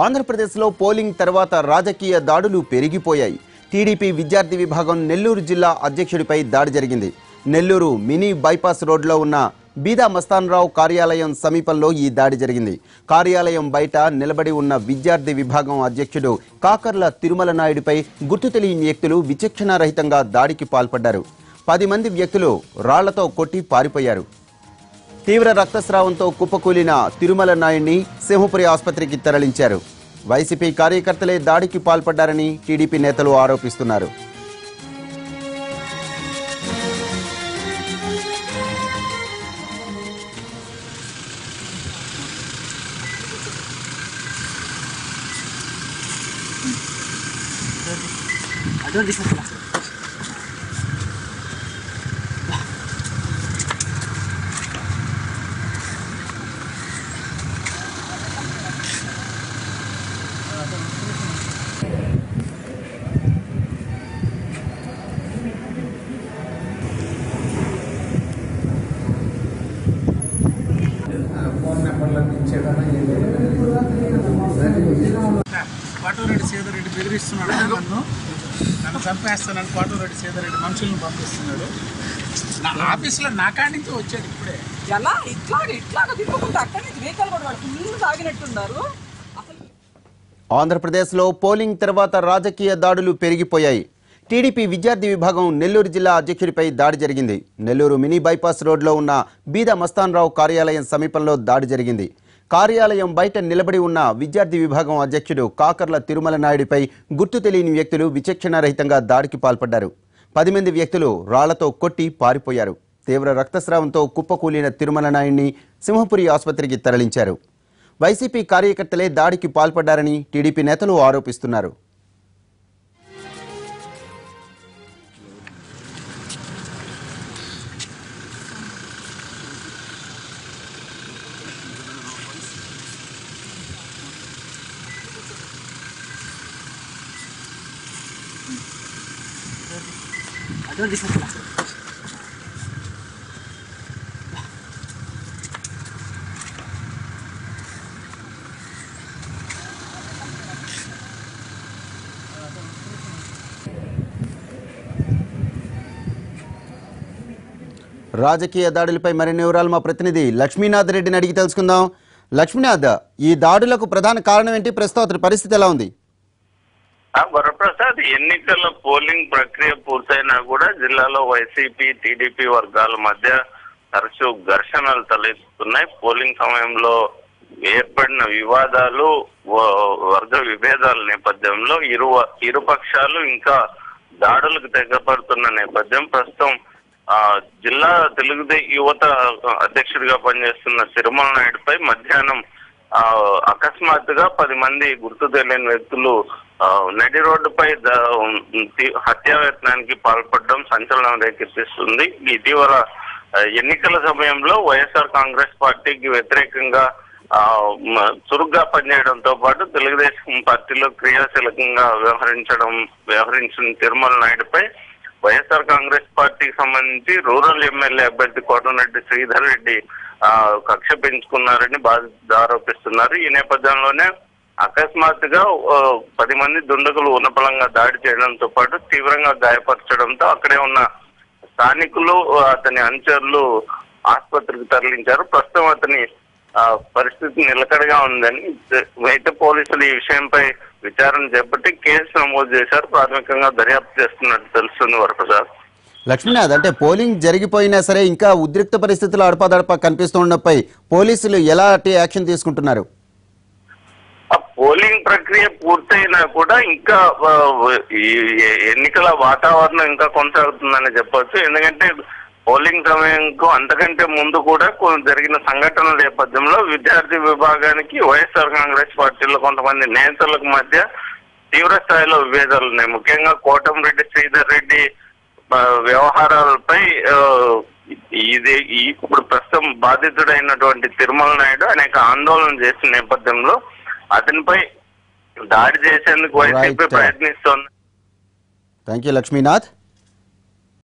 ఆంధ్రప్రదేశ్లో పోలింగ్ తర్వాత రాజకీయ దాడులు పెరిగిపోయాయి. టీడీపీ విద్యార్థి విభాగం నెల్లూరు జిల్లా అధ్యక్షుడిపై దాడి జరిగింది. నెల్లూరు మినీ బైపాస్ రోడ్లో ఉన్న బీదా మస్తాన్రావు కార్యాలయం సమీపంలో ఈ దాడి జరిగింది. కార్యాలయం బయట నిలబడి ఉన్న విద్యార్థి విభాగం అధ్యక్షుడు కాకర్ల తిరుమల నాయుడిపై గుర్తు తెలియని వ్యక్తులు విచక్షణారహితంగా దాడికి పాల్పడ్డారు. పది మంది వ్యక్తులు రాళ్ళతో కొట్టి పారిపోయారు. తీవ్ర రక్తస్రావంతో కుప్పకూలిన తిరుమల నాయుడిని సింహపురి ఆసుపత్రికి తరలించారు. వైసీపీ కార్యకర్తలే దాడికి పాల్పడ్డారని టీడీపీ నేతలు ఆరోపిస్తున్నారు. ఫోన్ కోటరెడ్డి సీతారెడ్డి బెదిరిస్తున్నాడు నన్ను. నన్ను చంపేస్తానని సీతారెడ్డి మనుషులను పంపిస్తున్నాడు. నా ఆఫీస్లో నా కాడి నుంచి వచ్చాడు ఇప్పుడే. ఎలా? ఇట్లా ఇట్లాగా తిరుగుకుంటే అక్కడి నుంచి వెహికల్ కూడా వాడు ఫుల్ తాగినట్టున్నారు. అసలు ఆంధ్రప్రదేశ్లో పోలింగ్ తర్వాత రాజకీయ దాడులు పెరిగిపోయాయి. టీడీపీ విద్యార్థి విభాగం నెల్లూరు జిల్లా అధ్యక్షుడిపై దాడి జరిగింది. నెల్లూరు మినీ బైపాస్ రోడ్లో ఉన్న బీద మస్తాన్రావు కార్యాలయం సమీపంలో దాడి జరిగింది. కార్యాలయం బయట నిలబడి ఉన్న విద్యార్థి విభాగం అధ్యక్షుడు కాకర్ల తిరుమల నాయుడిపై గుర్తు తెలియని వ్యక్తులు విచక్షణారహితంగా దాడికి పాల్పడ్డారు. పది మంది వ్యక్తులు రాళ్ళతో కొట్టి పారిపోయారు. తీవ్ర రక్తస్రావంతో కుప్పకూలిన తిరుమల నాయుడిని సింహపురి ఆసుపత్రికి తరలించారు. వైసీపీ కార్యకర్తలే దాడికి పాల్పడ్డారని టీడీపీ నేతలు ఆరోపిస్తున్నారు. రాజకీయ దాడులపై మరిన్ని వివరాలు మా ప్రతినిధి లక్ష్మీనాథ్ రెడ్డిని అడిగి తెలుసుకుందాం. లక్ష్మీనాథ్ ఈ దాడులకు ప్రధాన కారణం ఏంటి? ప్రస్తుతం అతని పరిస్థితి ఎలా ఉంది? వరప్రసాద్ ఎన్నికల పోలింగ్ ప్రక్రియ పూర్తయినా కూడా జిల్లాలో వైసీపీ టీడీపీ వర్గాల మధ్య తరచూ ఘర్షణలు తలెత్తుతున్నాయి. పోలింగ్ సమయంలో ఏర్పడిన వివాదాలు వ- వర్గ విభేదాల నేపథ్యంలో ఇరు ఇరు పక్షాలు ఇంకా దాడులకు తెగపడుతున్న నేపథ్యం. ప్రస్తుతం ఆ జిల్లా తెలుగుదే యువత అధ్యక్షుడిగా పనిచేస్తున్న సిరిమల నాయుడుపై మధ్యాహ్నం ఆ అకస్మాత్తుగా పది మంది గుర్తు తెలియని వ్యక్తులు నడి రోడ్డుపై హత్యాయత్నానికి పాల్పడడం సంచలనం రేకెత్తిస్తుంది ఇటీవల ఎన్నికల సమయంలో వైఎస్ఆర్ కాంగ్రెస్ పార్టీకి వ్యతిరేకంగా ఆ, చురుగ్గా పనిచేయడంతో పాటు తెలుగుదేశం పార్టీలో క్రియాశీలకంగా వ్యవహరించడం వ్యవహరించిన తిరుమల నాయుడుపై వైఎస్ఆర్ కాంగ్రెస్ పార్టీకి సంబంధించి రూరల్ ఎమ్మెల్యే అభ్యర్థి కోటనరెడ్డి శ్రీధర్ రెడ్డి ఆ, కక్ష పెంచుకున్నారని బాధితులు ఆరోపిస్తున్నారు. ఈ నేపథ్యంలోనే అకస్మాత్తుగా పది మంది దుండగులు ఉన్నపలంగా దాడి చేయడంతో పాటు తీవ్రంగా గాయపరచడంతో అక్కడే ఉన్న స్థానికులు అతని అనుచరులు ఆసుపత్రికి తరలించారు. ప్రస్తుతం అతని ఆ, పరిస్థితి నిలకడగా ఉందని అయితే పోలీసులు ఈ విషయంపై విచారణ చేపట్టి కేసు నమోదు చేశారు. ప్రాథమికంగా దర్యాప్తు చేస్తున్నట్టు తెలుస్తుంది వరప్రసాద్. లక్ష్మీనాథ్ అంటే పోలింగ్ జరిగిపోయినా సరే ఇంకా ఉద్రిక్త పరిస్థితులు అడపాదడప కనిపిస్తుండపై పోలీసులు ఎలాంటి యాక్షన్ తీసుకుంటున్నారు? పోలింగ్ ప్రక్రియ పూర్తయినా కూడా ఇంకా ఈ ఎన్నికల వాతావరణం ఇంకా కొనసాగుతుందని చెప్పొచ్చు. ఎందుకంటే పోలింగ్ సమయంకు అంతకంటే ముందు కూడా జరిగిన సంఘటనల నేపథ్యంలో విద్యార్థి విభాగానికి వైఎస్ఆర్ కాంగ్రెస్ పార్టీలో కొంతమంది నేతలకు మధ్య తీవ్ర స్థాయిలో విభేదాలు ఉన్నాయి. ముఖ్యంగా కోటంరెడ్డి శ్రీధర్ రెడ్డి వ్యవహారాలపై ఇది ఇప్పుడు ప్రస్తుతం బాధితుడైనటువంటి తిరుమల నాయుడు అనేక ఆందోళన చేసిన నేపథ్యంలో అతనిపై దాడి చేసేందుకు వైసీపీ. ప్రయత్నిస్తోంది థ్యాంక్ యూ లక్ష్మీనాథ్